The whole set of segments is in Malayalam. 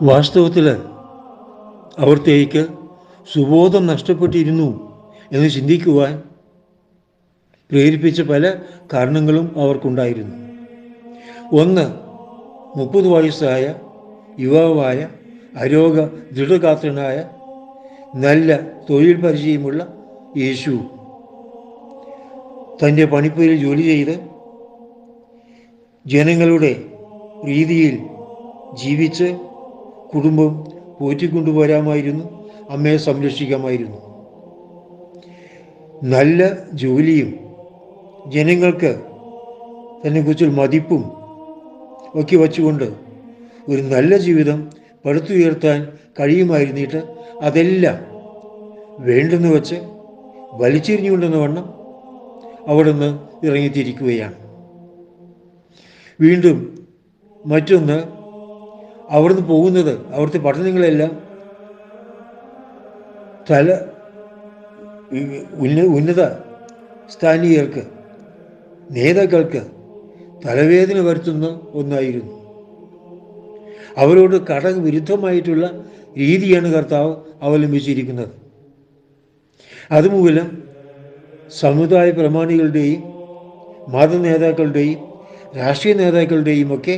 വാസ്തവത്തിൽ അവർത്തേക്ക് സുബോധം നഷ്ടപ്പെട്ടിരുന്നു എന്ന് ചിന്തിക്കുവാൻ പ്രേരിപ്പിച്ച പല കാരണങ്ങളും അവർക്കുണ്ടായിരുന്നു. ഒന്ന് മുപ്പത് വയസ്സായ യുവാവായ അരോഗ ദൃഢഗാത്രനായ നല്ല തൊഴിൽ പരിചയമുള്ള യേശു തന്റെ പണിപ്പുരയിൽ ജോലി ചെയ്ത് ജനങ്ങളുടെ രീതിയിൽ ജീവിച്ച് കുടുംബം പോറ്റിക്കൊണ്ടുപോരാമായിരുന്നു അമ്മയെ സംരക്ഷിക്കാമായിരുന്നു. നല്ല ജോലിയും ജനങ്ങൾക്ക് തന്നെക്കുറിച്ച് മതിപ്പും ഒക്കെ വച്ചുകൊണ്ട് ഒരു നല്ല ജീവിതം പടുത്തുയർത്താൻ കഴിയുമായിരുന്നിട്ട് അതെല്ലാം വേണ്ടെന്ന് വെച്ച് വലിച്ചെറിഞ്ഞുകൊണ്ടെന്ന വണ്ണം അവിടുന്ന് ഇറങ്ങിത്തിരിക്കുകയാണ്. വീണ്ടും മറ്റൊന്ന് അവിടുന്ന് പോകുന്നത് അവിടുത്തെ പഠനങ്ങളെല്ലാം തല ഉന്ന ഉന്നത സ്ഥാനീയർക്ക് നേതാക്കൾക്ക് തലവേദന വരുത്തുന്ന ഒന്നായിരുന്നു. അവരോട് കടവിരുദ്ധമായിട്ടുള്ള രീതിയാണ് കർത്താവ് അവലംബിച്ചിരിക്കുന്നത്. അതുമൂലം സമുദായ പ്രമാണികളുടെയും മത നേതാക്കളുടെയും രാഷ്ട്രീയ നേതാക്കളുടെയും ഒക്കെ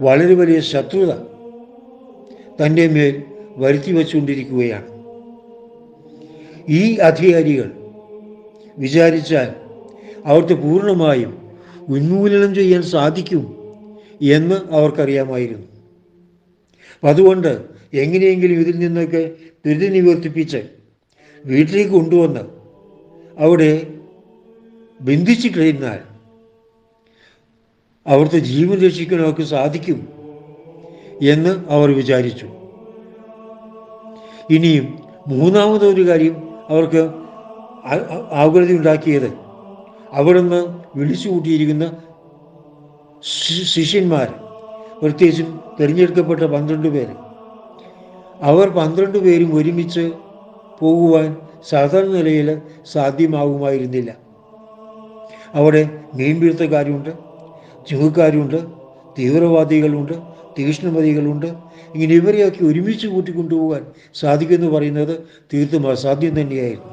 വളരെ വലിയ ശത്രുത തന്റെ മേൽ വരുത്തി വച്ചുകൊണ്ടിരിക്കുകയാണ്. ഈ അധികാരികൾ വിചാരിച്ചാൽ അവർക്ക് പൂർണമായും ഉന്മൂലനം ചെയ്യാൻ സാധിക്കും എന്ന് അവർക്കറിയാമായിരുന്നു. അതുകൊണ്ട് എങ്ങനെയെങ്കിലും ഇതിൽ നിന്നൊക്കെ ധൃതി നിവർത്തിപ്പിച്ച് വീട്ടിലേക്ക് കൊണ്ടുവന്ന് അവിടെ ബന്ധിച്ചിട്ടിരുന്നാൽ അവിടുത്തെ ജീവൻ രക്ഷിക്കാനൊക്കെ അവർക്ക് സാധിക്കും എന്ന് അവർ വിചാരിച്ചു. ഇനിയും മൂന്നാമതൊരു കാര്യം അവർക്ക് ആകൃതി ഉണ്ടാക്കിയത്. അവിടുന്ന് വിളിച്ചു കൂട്ടിയിരിക്കുന്ന ശിഷ്യന്മാർ പ്രത്യേകിച്ചും തിരഞ്ഞെടുക്കപ്പെട്ട പന്ത്രണ്ട് പേര് അവർ പന്ത്രണ്ട് പേരും ഒരുമിച്ച് പോകുവാൻ സാധാരണ നിലയിൽ സാധ്യമാകുമായിരുന്നില്ല. അവിടെ മീൻപിടുത്തക്കാരുണ്ട്. ചുങ്കക്കാരുണ്ട് തീവ്രവാദികളുണ്ട് തീക്ഷ്ണമതികളുണ്ട് ഇങ്ങനെ ഇവരെയൊക്കെ ഒരുമിച്ച് കൂട്ടിക്കൊണ്ടുപോകാൻ സാധിക്കുമെന്ന് പറയുന്നത് തീർത്തും അസാധ്യം തന്നെയായിരുന്നു.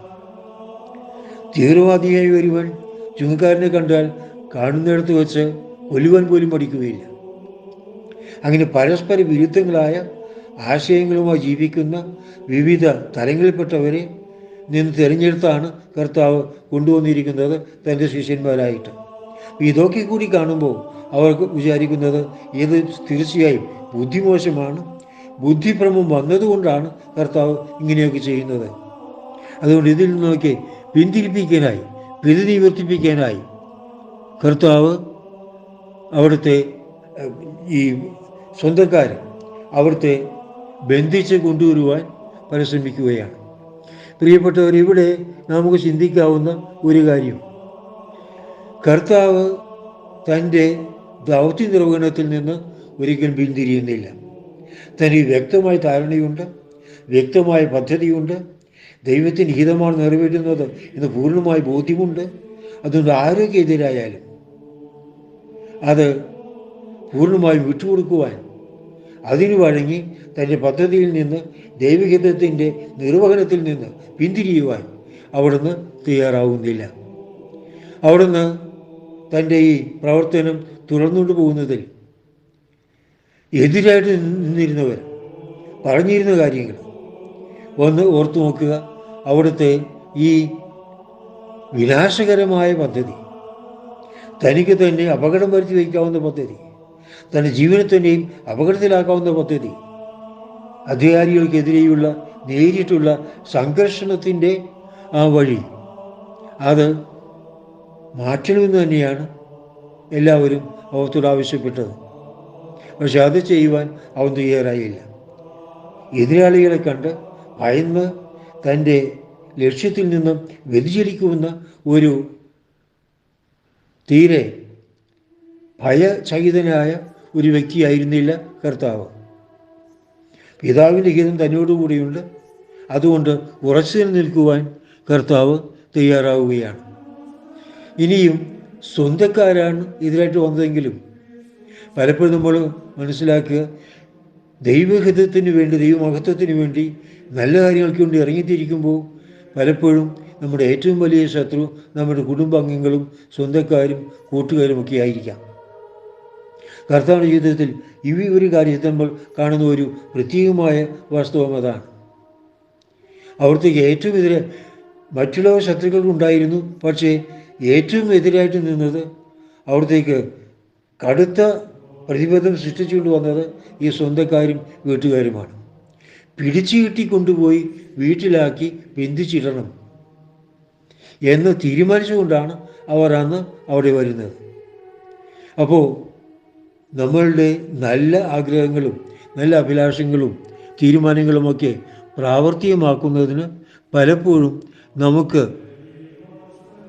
തീവ്രവാദിയായി ഒരുവൻ ചുങ്കക്കാരനെ കണ്ടാൽ കാണുന്നിടത്ത് വെച്ച് കൊല്ലുവാൻ പോലും പഠിക്കുകയില്ല അങ്ങനെ പരസ്പര വിരുദ്ധങ്ങളായ ആശയങ്ങളുമായി ജീവിക്കുന്ന വിവിധ തലങ്ങളിൽപ്പെട്ടവരെ നിന്ന് തിരഞ്ഞെടുത്താണ് കർത്താവ് കൊണ്ടുവന്നിരിക്കുന്നത് തന്റെ ശിഷ്യന്മാരായിട്ട്. ഇതൊക്കെ കൂടി കാണുമ്പോൾ അവർക്ക് വിചാരിക്കുന്നത് ഇത് തീർച്ചയായും ബുദ്ധിമോശമാണ്. ബുദ്ധിഭ്രമം വന്നതുകൊണ്ടാണ് കർത്താവ് ഇങ്ങനെയൊക്കെ ചെയ്യുന്നത്. അതുകൊണ്ട് ഇതിൽ നിന്നൊക്കെ പിന്തിരിപ്പിക്കാനായി പ്രതിനിവർത്തിപ്പിക്കാനായി കർത്താവ് അവിടുത്തെ ഈ സ്വന്തക്കാർ അവിടുത്തെ ബന്ധിച്ച് കൊണ്ടുവരുവാൻ പരിശ്രമിക്കുകയാണ്. പ്രിയപ്പെട്ടവർ ഇവിടെ നമുക്ക് ചിന്തിക്കാവുന്ന ഒരു കാര്യം. കർത്താവ് തന്റെ ദൗത്യ നിർവഹണത്തിൽ നിന്ന് ഒരിക്കലും പിന്തിരിയുന്നില്ല. തനിക്ക് വ്യക്തമായ ധാരണയുണ്ട് വ്യക്തമായ പദ്ധതിയുണ്ട്. ദൈവത്തിന് ഹിതമാണ് നിറവേറ്റുന്നത് എന്ന് പൂർണമായ ബോധ്യമുണ്ട്. അതുകൊണ്ട് ആരോഗ്യമെതിരായാലും അത് പൂർണമായും വിട്ടുകൊടുക്കുവാൻ അതിനു വഴങ്ങി തന്റെ പദ്ധതിയിൽ നിന്ന് ദൈവഹിതത്തിന്റെ നിർവഹണത്തിൽ നിന്ന് പിന്തിരിയുവാൻ അവിടുന്ന് തയ്യാറാവുന്നില്ല. അവിടുന്ന് തന്റെ ഈ പ്രവർത്തനം തുടർന്നുകൊണ്ട് പോകുന്നതിൽ എതിരായിട്ട് നിന്നിരുന്നവർ പറഞ്ഞിരുന്ന കാര്യങ്ങൾ ഒന്ന് ഓർത്തു നോക്കുക. അവിടുത്തെ ഈ വിനാശകരമായ പദ്ധതി തനിക്ക് തന്നെ അപകടം വരുത്തി വയ്ക്കാവുന്ന പദ്ധതി തന്റെ ജീവനെ തന്നെയും അപകടത്തിലാക്കാവുന്ന പദ്ധതി അധികാരികൾക്കെതിരെയുള്ള നേരിട്ടുള്ള സംഘർഷണത്തിന്റെ ആ വഴി അത് മാറ്റണമെന്ന് തന്നെയാണ് എല്ലാവരും അവത്തോട് ആവശ്യപ്പെട്ടത്. പക്ഷെ അത് ചെയ്യുവാൻ അവൻ തയ്യാറായില്ല. എതിരാളികളെ കണ്ട് ഭയന്ന് തന്റെ ലക്ഷ്യത്തിൽ നിന്നും വ്യതിചലിക്കുമെന്ന ഒരു തീരെ ഭയചകിതനായ ഒരു വ്യക്തിയായിരുന്നില്ല കർത്താവ്. പിതാവിന്റെ ഹിതം തന്നോടുകൂടിയുണ്ട്. അതുകൊണ്ട് ഉറച്ചു നിൽക്കുവാൻ കർത്താവ് തയ്യാറാവുകയാണ്. ഇനിയും സ്വന്തക്കാരാണ് ഇതിലായിട്ട് വന്നതെങ്കിലും പലപ്പോഴും നമ്മൾ മനസ്സിലാക്കുക ദൈവഹിതത്തിന് വേണ്ടി ദൈവമഹത്വത്തിന് വേണ്ടി നല്ല കാര്യങ്ങൾക്ക് വേണ്ടി ഇറങ്ങിത്തിരിക്കുമ്പോൾ പലപ്പോഴും നമ്മുടെ ഏറ്റവും വലിയ ശത്രു നമ്മുടെ കുടുംബാംഗങ്ങളും സ്വന്തക്കാരും കൂട്ടുകാരും ഒക്കെ ആയിരിക്കാം. കർത്താവിന്റെ ജീവിതത്തിൽ ഈ ഒരു കാര്യത്തിൽ നമ്മൾ കാണുന്ന ഒരു പ്രത്യേകമായ വാസ്തവം അതാണ്. അവിടത്തേക്ക് ഏറ്റവും എതിരെ മറ്റുള്ള ശത്രുക്കൾ ഉണ്ടായിരുന്നു. പക്ഷേ ഏറ്റവും എതിരായിട്ട് നിന്നത് അവിടത്തേക്ക് കടുത്ത പ്രതിബന്ധം സൃഷ്ടിച്ചുകൊണ്ട് വന്നത് ഈ സ്വന്തക്കാരും വീട്ടുകാരുമാണ്. പിടിച്ചു കിട്ടി കൊണ്ടുപോയി വീട്ടിലാക്കി ബന്ധിച്ചിടണം എന്ന് തീരുമാനിച്ചുകൊണ്ടാണ് അവർ അന്ന് അവിടെ വരുന്നത്. അപ്പോൾ നമ്മളുടെ നല്ല ആഗ്രഹങ്ങളും നല്ല അഭിലാഷങ്ങളും തീരുമാനങ്ങളുമൊക്കെ പ്രാവർത്തികമാക്കുന്നതിന് പലപ്പോഴും നമുക്ക്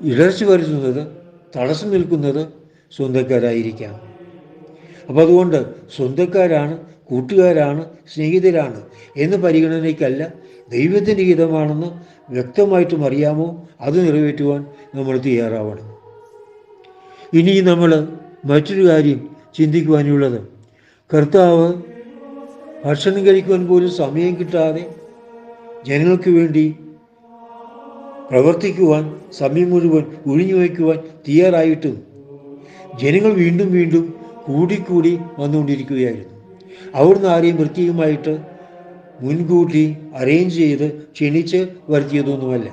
ഇടർച്ച വരുത്തുന്നത് തടസ്സം നിൽക്കുന്നത് സ്വന്തക്കാരായിരിക്കാം. അപ്പോൾ അതുകൊണ്ട് സ്വന്തക്കാരാണ് കൂട്ടുകാരാണ് സ്നേഹിതരാണ് എന്ന് പരിഗണനയ്ക്കല്ല ദൈവത്തിന്റെ ഹിതമാണെന്ന് വ്യക്തമായിട്ടും അറിയാമോ? അത് നിറവേറ്റുവാൻ നമ്മൾ തയ്യാറാവണം. ഇനി നമ്മൾ മറ്റൊരു കാര്യം ചിന്തിക്കുവാനുള്ളത്. കർത്താവ് ഭക്ഷണം കഴിക്കുവാൻ പോലും സമയം കിട്ടാതെ ജനങ്ങൾക്ക് വേണ്ടി പ്രവർത്തിക്കുവാൻ സമയം മുഴുവൻ ഒഴിഞ്ഞു വയ്ക്കുവാൻ തയ്യാറായിട്ടും ജനങ്ങൾ വീണ്ടും വീണ്ടും കൂടിക്കൂടി വന്നുകൊണ്ടിരിക്കുകയായിരുന്നു. അവിടുന്ന് ആരെയും പ്രത്യേകമായിട്ട് മുൻകൂട്ടി അറേഞ്ച് ചെയ്ത് ക്ഷണിച്ച് വരുത്തിയതൊന്നുമല്ല.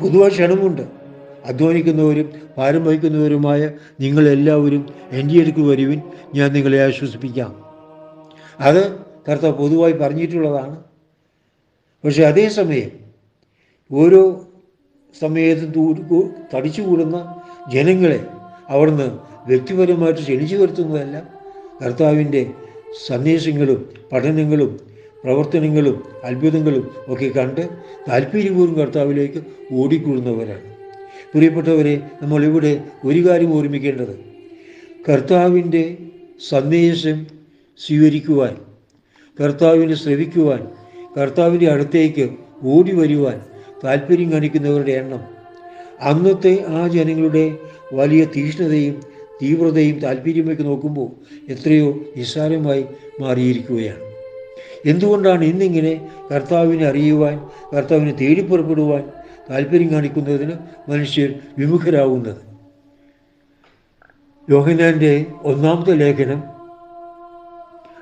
പൊതുവായ ക്ഷണമുണ്ട്. അധ്വാനിക്കുന്നവരും ഭാരം വഹിക്കുന്നവരുമായ നിങ്ങളെല്ലാവരും എന്റെ അടുക്ക് വരുവിൻ ഞാൻ നിങ്ങളെ ആശ്വസിപ്പിക്കാം. അത് കർത്താവ് പൊതുവായി പറഞ്ഞിട്ടുള്ളതാണ്. പക്ഷെ അതേസമയം ഓരോ സമയത്തും തടിച്ചു തടിച്ചുകൂടുന്ന ജനങ്ങളെ അവിടുന്ന് വ്യക്തിപരമായിട്ട് ക്ഷണിച്ചു വരുത്തുന്നതല്ല. കർത്താവിന്റെ സന്ദേശങ്ങളും പഠനങ്ങളും പ്രവർത്തനങ്ങളും അത്ഭുതങ്ങളും ഒക്കെ കണ്ട് താല്പര്യപൂർവം കർത്താവിലേക്ക് ഓടിക്കൂടുന്നവരാണ്. പ്രിയപ്പെട്ടവരെ നമ്മളിവിടെ ഒരു കാര്യം ഓർമ്മിക്കേണ്ടത്. കർത്താവിന്റെ സന്ദേശം സ്വീകരിക്കുവാൻ കർത്താവിനെ ശ്രവിക്കുവാൻ കർത്താവിന്റെ അടുത്തേക്ക് ഓടി വരുവാൻ താല്പര്യം കാണിക്കുന്നവരുടെ എണ്ണം. അന്നത്തെ ആ ജനങ്ങളുടെ വലിയ തീഷ്ണതയും തീവ്രതയും താല്പര്യമൊക്കെ നോക്കുമ്പോൾ എത്രയോ നിസ്സാരമായി മാറിയിരിക്കുകയാണ്. എന്തുകൊണ്ടാണ് ഇന്നിങ്ങനെ കർത്താവിനെ അറിയുവാൻ കർത്താവിനെ തേടി പുറപ്പെടുവാൻ താല്പര്യം കാണിക്കുന്നതിന് മനുഷ്യർ വിമുഖരാകുന്നത്? യോഹനാന്റെ ഒന്നാമത്തെ ലേഖനം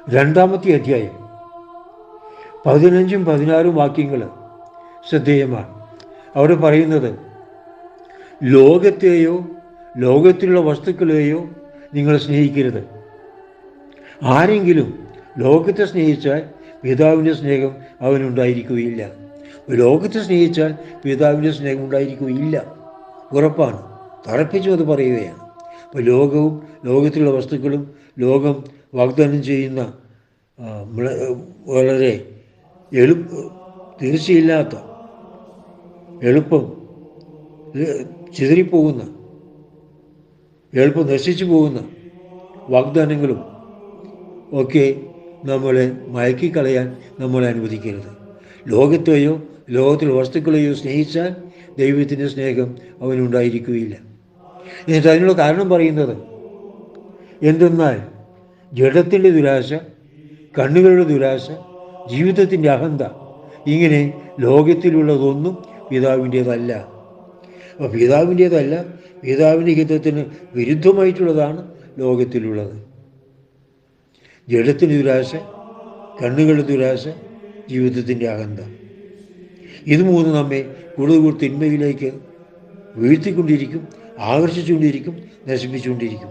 രണ്ടാമത്തെ അധ്യായം പതിനഞ്ചും പതിനാറും വാക്യങ്ങൾ ശ്രദ്ധേയമാണ്. അവിടെ പറയുന്നത് ലോകത്തെയോ ലോകത്തിലുള്ള വസ്തുക്കളെയോ നിങ്ങൾ സ്നേഹിക്കരുത്. ആരെങ്കിലും ലോകത്തെ സ്നേഹിച്ചാൽ പിതാവിന്റെ സ്നേഹം അവനുണ്ടായിരിക്കുകയില്ല. ലോകത്തെ സ്നേഹിച്ചാൽ പിതാവിന്റെ സ്നേഹം ഉണ്ടായിരിക്കുകയില്ല. ഉറപ്പാണ്. തറപ്പിച്ചും അത് പറയുകയാണ്. അപ്പോൾ ലോകവും ലോകത്തിലുള്ള വസ്തുക്കളും ലോകം വാഗ്ദാനം ചെയ്യുന്ന വളരെ എളുപ്പ തീർച്ചയില്ലാത്ത എളുപ്പം. ചിതറിപ്പോകുന്ന. എളുപ്പം നശിച്ചു പോകുന്ന. വാഗ്ദാനങ്ങളും ഒക്കെ നമ്മളെ മയക്കിക്കളയാൻ നമ്മളെ അനുവദിക്കരുത്. ലോകത്തെയോ ലോകത്തിലെ വസ്തുക്കളെയോ സ്നേഹിച്ചാൽ ദൈവത്തിന്റെ സ്നേഹം അവനുണ്ടായിരിക്കുകയില്ല. എന്നിട്ട് അതിനുള്ള കാരണം പറയുന്നത് എന്തെന്നാൽ ജഡത്തിന്റെ ദുരാശ കണ്ണുകളുടെ ദുരാശ ജീവിതത്തിന്റെ അഹന്ത ഇങ്ങനെ ലോകത്തിലുള്ളതൊന്നും പിതാവിന്റേതല്ല. അപ്പോൾ പിതാവിന്റേതല്ല പിതാവിന്റെ ഹിതത്തിന് വിരുദ്ധമായിട്ടുള്ളതാണ് ലോകത്തിലുള്ളത്. ജഡത്തിന് ദുരാശ കണ്ണുകളുടെ ദുരാശ ജീവിതത്തിന്റെ അകന്ത ഇത് മൂന്ന് നമ്മെ കൂടുതൽ കൂടുതൽ തിന്മയിലേക്ക് വീഴ്ത്തിക്കൊണ്ടിരിക്കും ആകർഷിച്ചുകൊണ്ടിരിക്കും നശിപ്പിച്ചുകൊണ്ടിരിക്കും.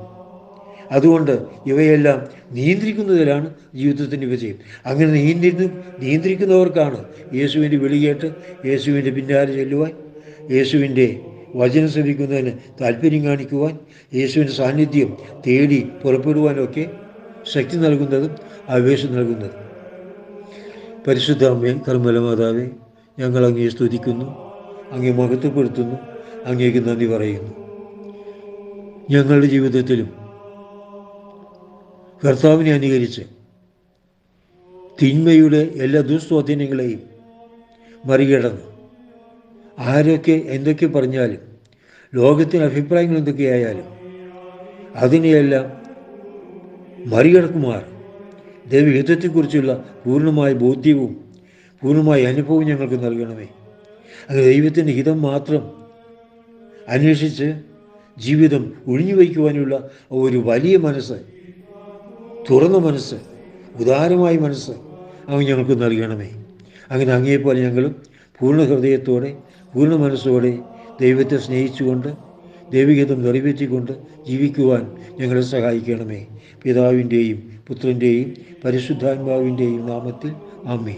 അതുകൊണ്ട് ഇവയെല്ലാം നിയന്ത്രിക്കുന്നതിലാണ് ജീവിതത്തിന്റെ വിജയം. അങ്ങനെ നിയന്ത്രി നിയന്ത്രിക്കുന്നവർക്കാണ് യേശുവിന്റെ വിളികേട്ട് യേശുവിന്റെ പിന്നാലെ ചെല്ലുവാൻ യേശുവിന്റെ വചനം ശ്രമിക്കുന്നതിന് താല്പര്യം കാണിക്കുവാൻ യേശുവിന്റെ സാന്നിധ്യം തേടി പുറപ്പെടുവാനൊക്കെ ശക്തി നൽകുന്നതും ആവേശം നൽകുന്നതും. പരിശുദ്ധ അമ്മേ കർമ്മല മാതാവേ ഞങ്ങൾ അങ്ങേ സ്തുതിക്കുന്നു അങ്ങേ മഹത്വപ്പെടുത്തുന്നു അങ്ങേക്ക് നന്ദി പറയുന്നു. ഞങ്ങളുടെ ജീവിതത്തിലും കർത്താവിനെ അനുകരിച്ച് തിന്മയുടെ എല്ലാ ദുസ്വാധീനങ്ങളെയും മറികടന്ന്. ആരൊക്കെ എന്തൊക്കെ പറഞ്ഞാലും ലോകത്തിന് അഭിപ്രായങ്ങൾ എന്തൊക്കെയായാലും അതിനെയെല്ലാം മറികടക്കുമാർ. ദൈവഹിതത്തെക്കുറിച്ചുള്ള പൂർണമായ ബോധ്യവും പൂർണമായ അനുഭവവും ഞങ്ങൾക്ക് നൽകണമേ. അങ്ങനെ ദൈവത്തിന്റെ ഹിതം മാത്രം അന്വേഷിച്ച് ജീവിതം ഒഴിഞ്ഞു വയ്ക്കുവാനുള്ള ഒരു വലിയ മനസ്സ് തുറന്ന മനസ്സ് ഉദാരമായ മനസ്സ് അവൻ ഞങ്ങൾക്ക് നൽകണമേ. അങ്ങനെ അങ്ങേപ്പോലെ ഞങ്ങളും പൂർണ ഹൃദയത്തോടെ പൂർണ മനസ്സോടെ ദൈവത്തെ സ്നേഹിച്ചുകൊണ്ട് ദൈവഗീതം നിറവേറ്റിക്കൊണ്ട് ജീവിക്കുവാൻ ഞങ്ങളെ സഹായിക്കണമേ. പിതാവിന്റെയും പുത്രന്റെയും പരിശുദ്ധാത്മാവിന്റെയും നാമത്തിൽ ആമേ